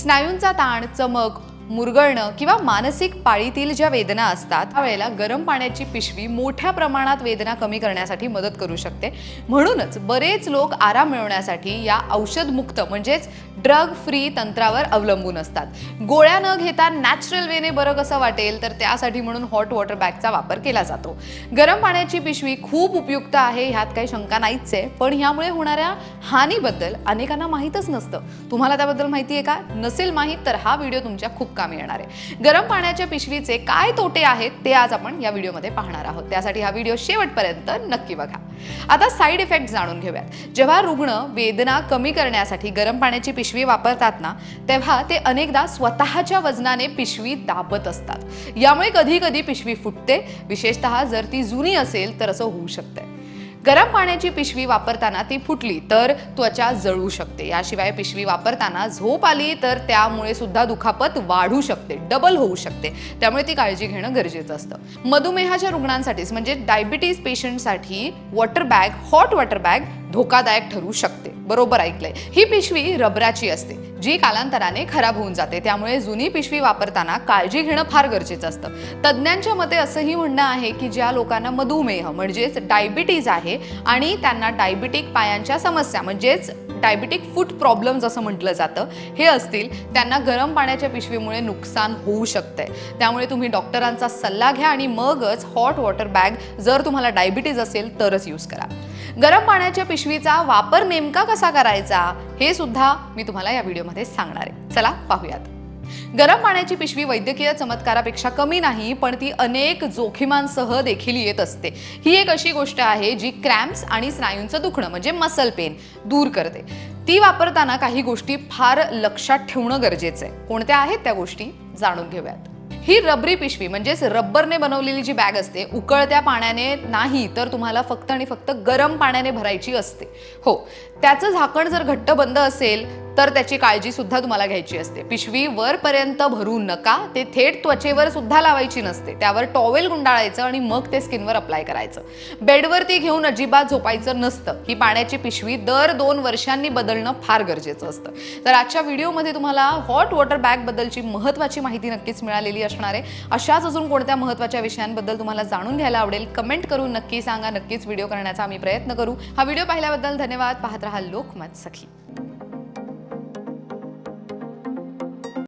स्नायूंचा ताण चमक मुरगळणं किंवा मानसिक पाळीतील ज्या वेदना असतात त्यावेळेला गरम पाण्याची पिशवी मोठ्या प्रमाणात वेदना कमी करण्यासाठी मदत करू शकते. म्हणूनच बरेच लोक आराम मिळवण्यासाठी या औषधमुक्त म्हणजेच ड्रग फ्री तंत्रावर अवलंबून असतात. गोळ्या न घेता नॅचरल वेने बरं कसं वाटेल तर त्यासाठी म्हणून हॉट वॉटर बॅगचा वापर केला जातो. गरम पाण्याची पिशवी खूप उपयुक्त आहे ह्यात काही शंका नाहीच आहे पण ह्यामुळे होणाऱ्या हानीबद्दल अनेकांना माहीतच नसतं. तुम्हाला त्याबद्दल माहिती आहे का? नसेल माहीत तर हा व्हिडिओ तुमच्या खूप कामी येणार आहे. गरम पाण्याच्या पिशवीचे काय तोटे आहेत ते आज आपण या व्हिडिओमध्ये पाहणार आहोत. त्यासाठी हा व्हिडिओ शेवटपर्यंत नक्की बघा. आता साईड इफेक्ट जाणून घेऊयात. जेव्हा रुग्ण वेदना कमी करण्यासाठी गरम पाण्याची पिशवी वापरतात ना तेव्हा ते अनेकदा स्वतःच्या वजनाने पिशवी दाबत असतात. यामुळे कधी कधी पिशवी फुटते. विशेषतः जर ती जुनी असेल तर असं होऊ शकतंय. गरम पाण्याची पिशवी वापरताना ती फुटली तर त्वचा जळू शकते. याशिवाय पिशवी वापरताना झोप आली तर त्यामुळे सुद्धा दुखापत वाढू शकते डबल होऊ शकते. त्यामुळे ती काळजी घेणं गरजेचं असतं. मधुमेहाच्या रुग्णांसाठीच म्हणजे diabetes पेशंटसाठी water bag hot water bag धोकादायक ठरू शकते. बरोबर ऐकलंय. ही पिशवी रबराची असते जी कालांतराने खराब होऊन जाते. त्यामुळे जुनी पिशवी वापरताना काळजी घेणं फार गरजेचं असतं. तज्ज्ञांच्या मते असंही म्हणणं आहे की ज्या लोकांना मधुमेह म्हणजेच डायबिटीज आहे आणि त्यांना डायबिटिक पायांच्या समस्या म्हणजेच डायबिटिक फूट प्रॉब्लेम्स असं म्हटलं जातं. हे असतील त्यांना गरम पाण्याच्या पिशवीमुळे नुकसान होऊ शकतंय. त्यामुळे तुम्ही डॉक्टरांचा सल्ला घ्या आणि मगच हॉट वॉटर बॅग जर तुम्हाला डायबिटीज असेल तरच यूज करा. गरम पाण्याच्या पिशवीचा वापर नेमका कसा करायचा हे सुद्धा मी तुम्हाला या व्हिडिओमध्ये सांगणार आहे. चला पाहूयात. गरम पाण्याची पिशवी वैद्यकीय चमत्कारापेक्षा कमी नाही पण ती अनेक जोखीमांसह देखील येत असते. ही एक अशी गोष्ट आहे जी क्रॅम्प्स आणि स्नायूंचं दुखणं म्हणजे मसल पेन दूर करते. ती वापरताना काही गोष्टी फार लक्षात ठेवणं गरजेचं आहे. कोणत्या आहेत त्या गोष्टी? जाणून घेऊयात. ही रबरी पिशवी म्हणजेच रब्बरने बनवलेली जी बॅग असते उकळत्या पाण्याने नाही तर तुम्हाला फक्त आणि फक्त गरम पाण्याने भरायची असते. हो त्याचं झाकण जर घट्ट बंद असेल तर त्याची काळजी सुद्धा तुम्हाला घ्यायची असते. पिशवी वरपर्यंत भरू नका ते थेट त्वचेवर सुद्धा लावायची नसते. त्यावर टॉवेल गुंडाळायचं आणि मग ते स्किनवर अप्लाय करायचं. बेडवरती घेऊन अजिबात झोपायचं नसतं. ही पाण्याची पिशवी दर दोन वर्षांनी बदलणं फार गरजेचं असतं. तर आजच्या व्हिडिओमध्ये तुम्हाला हॉट वॉटर बॅग बद्दलची महत्त्वाची माहिती नक्कीच मिळालेली असणार आहे. अशाच अजून कोणत्या महत्त्वाच्या विषयांबद्दल तुम्हाला जाणून घ्यायला आवडेल कमेंट करून नक्की सांगा. नक्कीच व्हिडिओ करण्याचा आम्ही प्रयत्न करू. हा व्हिडिओ पाहिल्याबद्दल धन्यवाद. पाहत राहा लोकमत सखी.